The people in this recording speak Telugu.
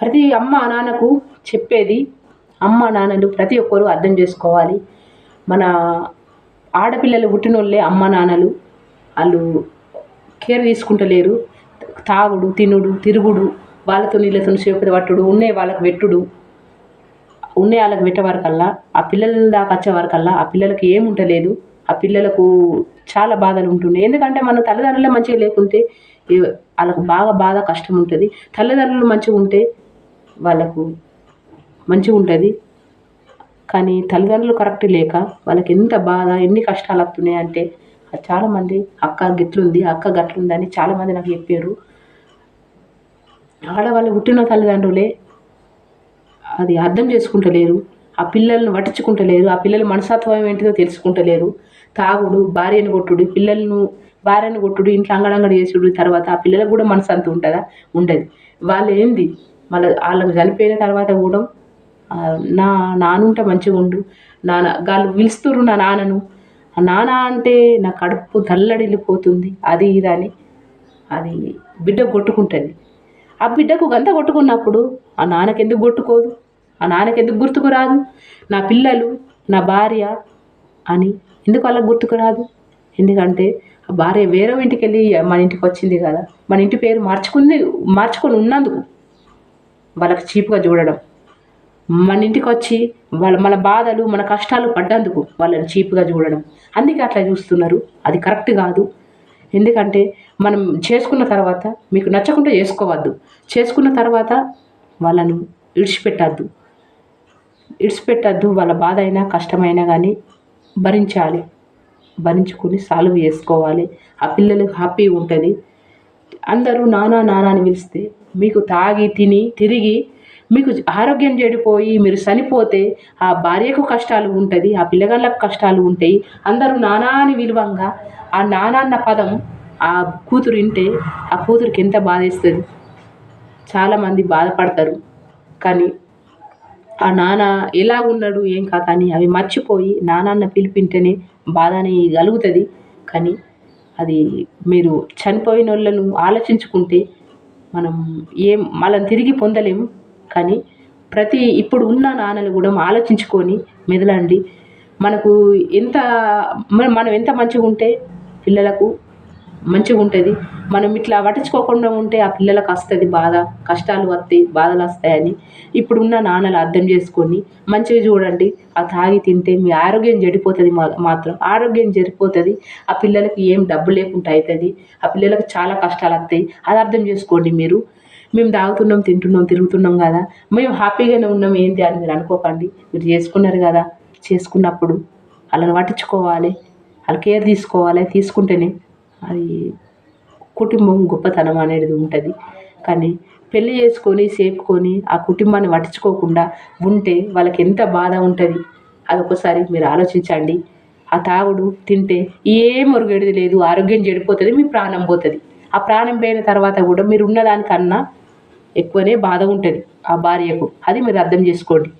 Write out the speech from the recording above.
ప్రతి అమ్మ నాన్నకు చెప్పేది అమ్మ నాన్నలు ప్రతి ఒక్కరు అర్థం చేసుకోవాలి. మన ఆడపిల్లలు పుట్టినోళ్ళే అమ్మ నాన్నలు. వాళ్ళు కేర్ తీసుకుంటలేరు. తాగుడు తినుడు తిరుగుడు వాళ్ళతో నీళ్ళతో చేపలు పట్టుడు ఉన్నాయి వాళ్ళకి పెట్టుడు. ఉన్నాయి వాళ్ళకి పెట్టే వరకల్లా ఆ పిల్లల దాకా వచ్చే వరకల్లా ఆ పిల్లలకి ఏం ఉండలేదు. ఆ పిల్లలకు చాలా బాధలు ఉంటున్నాయి. ఎందుకంటే మన తల్లిదండ్రులే మంచిగా లేకుంటే వాళ్ళకు బాగా బాధ కష్టం ఉంటుంది. తల్లిదండ్రులు మంచిగా ఉంటే వాళ్ళకు మంచిగా ఉంటుంది. కానీ తల్లిదండ్రులు కరెక్ట్ లేక వాళ్ళకి ఎంత బాధ ఎన్ని కష్టాలు వస్తున్నాయి అంటే చాలామంది అక్క గిట్లుంది అక్క గట్లుందని చాలామంది నాకు చెప్పారు. ఆడవాళ్ళు పుట్టిన తల్లిదండ్రులే అది అర్థం చేసుకుంటలేరు ఆ పిల్లల్ని పట్టించుకుంటలేరు ఆ పిల్లల మనసత్వం ఏంటిదో తెలుసుకుంటలేరు. తాగుడు భార్యను కొట్టుడు పిల్లలను భార్యను కొట్టుడు ఇంట్లో అంగడంగడి చేసుడు తర్వాత ఆ పిల్లలకు కూడా మనసు అంత ఉంటుందా? ఉండదు. వాళ్ళు ఏంది? మళ్ళీ వాళ్ళకి చనిపోయిన తర్వాత కూడా నా నానుంటే మంచిగా ఉండు. నాన్న వాళ్ళు పిలుస్తుర్రు నా నాన్నను. ఆ నాన్న అంటే నా కడుపు తల్లడిల్లిపోతుంది. అది ఇది అని. అది బిడ్డ కొట్టుకుంటుంది. ఆ బిడ్డకు గంత కొట్టుకున్నప్పుడు ఆ నాన్నకి ఎందుకు కొట్టుకోదు? ఆ నాన్నకి ఎందుకు గుర్తుకు రాదు నా పిల్లలు నా భార్య అని ఎందుకు వాళ్ళకి గుర్తుకు రాదు ఎందుకంటే ఆ భార్య వేరే ఇంటికి వెళ్ళి మన ఇంటికి వచ్చింది కదా. మన ఇంటి పేరు మార్చుకుంది మార్చుకొని ఉన్నందుకు. వాళ్ళకి చీప్గా చూడడం. మన ఇంటికి వచ్చి వాళ్ళ మన బాధలు మన కష్టాలు పడ్డందుకు వాళ్ళని చీప్గా చూడడం. అందుకే అట్లా చూస్తున్నారు. అది కరెక్ట్ కాదు. ఎందుకంటే మనం చేసుకున్న తర్వాత మీకు నచ్చకుండా చేసుకోవద్దు. చేసుకున్న తర్వాత వాళ్ళను ఇడిచిపెట్టద్దు. ఇడిచిపెట్టద్దు. వాళ్ళ బాధ అయినా కష్టమైనా కానీ భరించాలి. భరించుకొని సాల్వ్ చేసుకోవాలి. ఆ పిల్లలకు హ్యాపీ ఉంటుంది. అందరూ నానా నానా అని పిలిస్తే మీకు తాగి తిని తిరిగి మీకు ఆరోగ్యం చెడిపోయి మీరు చనిపోతే ఆ భార్యకు కష్టాలు ఉంటుంది ఆ పిల్లగాళ్ళకు కష్టాలు ఉంటాయి. అందరూ నానా అని విలువంగా ఆ నానాన్న పదం ఆ కూతురు వింటే ఆ కూతురికి ఎంత బాధేస్తుంది. చాలామంది బాధపడతారు. కానీ ఆ నాన్న ఎలా ఉన్నాడు ఏం కాదని అవి మర్చిపోయి నానాన్న పిలిపింటేనే బాధ అని కలుగుతుంది. కానీ అది మీరు చనిపోయిన వాళ్ళను ఆలోచించుకుంటే మనం ఏం వాళ్ళని తిరిగి పొందలేము. కానీ ప్రతి ఇప్పుడు ఉన్న నాన్నలు కూడా ఆలోచించుకొని మెదలండి మనకు ఎంత మనం ఎంత మంచిగా ఉంటే పిల్లలకు మంచిగా ఉంటుంది మనం ఇట్లా పట్టించుకోకుండా ఉంటే ఆ పిల్లలకు వస్తుంది బాధ కష్టాలు వస్తాయి బాధలు వస్తాయని ఇప్పుడున్న నాన్నలు అర్థం చేసుకొని మంచిగా చూడండి ఆ తాగి తింటే మీ ఆరోగ్యం చెడిపోతుంది మా మాత్రం. ఆరోగ్యం చెడిపోతుంది ఆ పిల్లలకి ఏం డబ్బు లేకుండా అవుతుంది ఆ పిల్లలకు చాలా కష్టాలు వస్తాయి అది అర్థం చేసుకోండి మీరు. మేము తాగుతున్నాం తింటున్నాం తిరుగుతున్నాం కదా. మేము హ్యాపీగానే ఉన్నాం ఏంటి అని మీరు అనుకోకండి. మీరు చేసుకున్నారు కదా చేసుకున్నప్పుడు వాళ్ళని పట్టించుకోవాలి. వాళ్ళ కేర్ తీసుకోవాలి తీసుకుంటేనే అది కుటుంబం గొప్పతనం అనేది ఉంటుంది. కానీ పెళ్ళి చేసుకొని సేపుకొని ఆ కుటుంబాన్ని పట్టించుకోకుండా ఉంటే వాళ్ళకి ఎంత బాధ ఉంటుంది. అది ఒకసారి మీరు ఆలోచించండి. ఆ తాగుడు తింటే ఏం ఒరుగేది లేదు ఆరోగ్యం చెడిపోతుంది మీ ప్రాణం పోతుంది. ఆ ప్రాణం పోయిన తర్వాత కూడా మీరు ఉన్నదానికన్నా ఎక్కువనే బాధ ఉంటుంది ఆ భార్యకు. అది మీరు అర్థం చేసుకోండి.